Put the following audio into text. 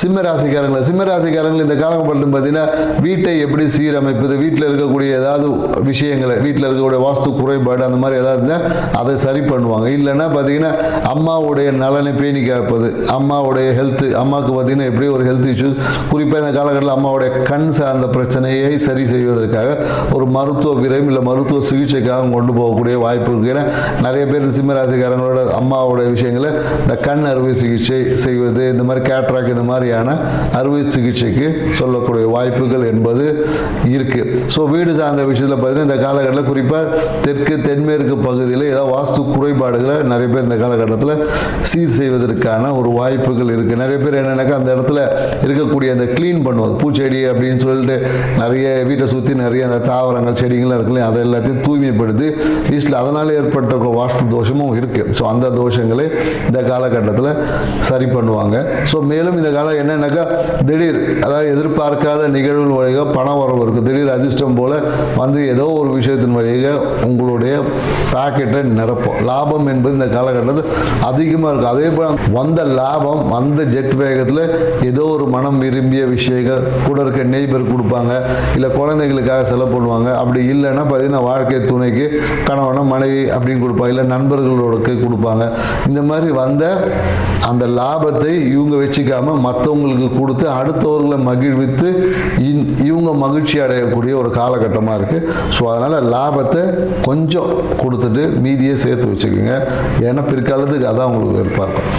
சிம்ம ராசிக்காரங்களை சிம்ம ராசிக்காரங்கள் இந்த காலகட்டம் பார்த்தீங்கன்னா வீட்டை எப்படி சீரமைப்பது வீட்டில் இருக்கக்கூடிய ஏதாவது விஷயங்களை வீட்டில் இருக்கக்கூடிய வாஸ்து குறைபாடு அந்த மாதிரி ஏதாவது அதை சரி பண்ணுவாங்க. இல்லைன்னா பார்த்தீங்கன்னா அம்மாவுடைய நலனை பேணி காப்பது அம்மாவுடைய ஹெல்த்து அம்மாவுக்கு பார்த்தீங்கன்னா எப்படி ஒரு ஹெல்த் இஷ்யூஸ் குறிப்பாக இந்த காலகட்டத்தில் அம்மாவுடைய கண் சார்ந்த பிரச்சனையை சரி செய்வதற்காக ஒரு மருத்துவ விரைவு இல்லை மருத்துவ சிகிச்சைக்காக கொண்டு போகக்கூடிய வாய்ப்பு இருக்குது ஏன்னா நிறைய பேர் இந்த சிம்மராசிக்காரங்களோட அம்மாவோட விஷயங்களை இந்த கண் அறுவை சிகிச்சை செய்வது இந்த மாதிரி கேட்ராக் இந்த மாதிரி மாதிரியான அறுவை சிகிச்சைக்கு சொல்லக்கூடிய வாய்ப்புகள் என்பது இருக்குது ஸோ வீடு சார்ந்த விஷயத்தில் பார்த்தீங்கன்னா இந்த காலகட்டத்தில் குறிப்பாக தெற்கு தென்மேற்கு பகுதியில் ஏதாவது வாஸ்து குறைபாடுகளை நிறைய பேர் இந்த காலகட்டத்தில் சீர் செய்வதற்கான ஒரு வாய்ப்புகள் இருக்குது நிறைய பேர் என்னென்னாக்கா அந்த இடத்துல இருக்கக்கூடிய அந்த க்ளீன் பண்ணுவது பூச்செடி அப்படின்னு சொல்லிட்டு நிறைய வீட்டை சுற்றி நிறைய அந்த தாவரங்கள் செடிகள்லாம் இருக்குல்ல அதை எல்லாத்தையும் தூய்மைப்படுத்தி வீட்டில் அதனால் ஏற்பட்ட வாஸ்து தோஷமும் இருக்குது ஸோ அந்த தோஷங்களை இந்த காலகட்டத்தில் சரி பண்ணுவாங்க. ஸோ மேலும் இந்த கால என்னன்னாக்கா திடீர் அதாவது எதிர்பார்க்காத நிகழ்வுகள் வழியாக பணம் வரவு இருக்குது திடீர் அதிர்ஷ்டம் போல் வந்து ஏதோ ஒரு விஷயத்தின் வழியாக உங்களுடைய பாக்கெட்டை நிரப்போம். லாபம் என்பது இந்த காலகட்டத்தில் அதிகமாக இருக்கும் அதே போல் வந்த லாபம் வந்த ஜெட் வேகத்தில் ஏதோ ஒரு மனம் விரும்பிய விஷயங்கள் கூட இருக்க நெய்பர் கொடுப்பாங்க இல்லை குழந்தைகளுக்காக செலவு பண்ணுவாங்க. அப்படி இல்லைன்னா பார்த்தீங்கன்னா வாழ்க்கை துணைக்கு கணவனை மனைவி அப்படின்னு கொடுப்பாங்க இல்லை நண்பர்களோடு கொடுப்பாங்க. இந்த மாதிரி வந்த அந்த லாபத்தை இவங்க வச்சுக்காம அடுத்தவங்களுக்கு கொடுத்து அடுத்தவர்களை மகிழ்வித்து இன்- இவங்க மகிழ்ச்சி அடையக்கூடிய ஒரு காலகட்டமாக இருக்குது ஸோ அதனால் லாபத்தை கொஞ்சம் கொடுத்துட்டு மீதியை சேர்த்து வச்சுக்கோங்க. ஏன்னா பிற்காலத்துக்கு அதான் உங்களுக்கு எதிர்பார்க்கும்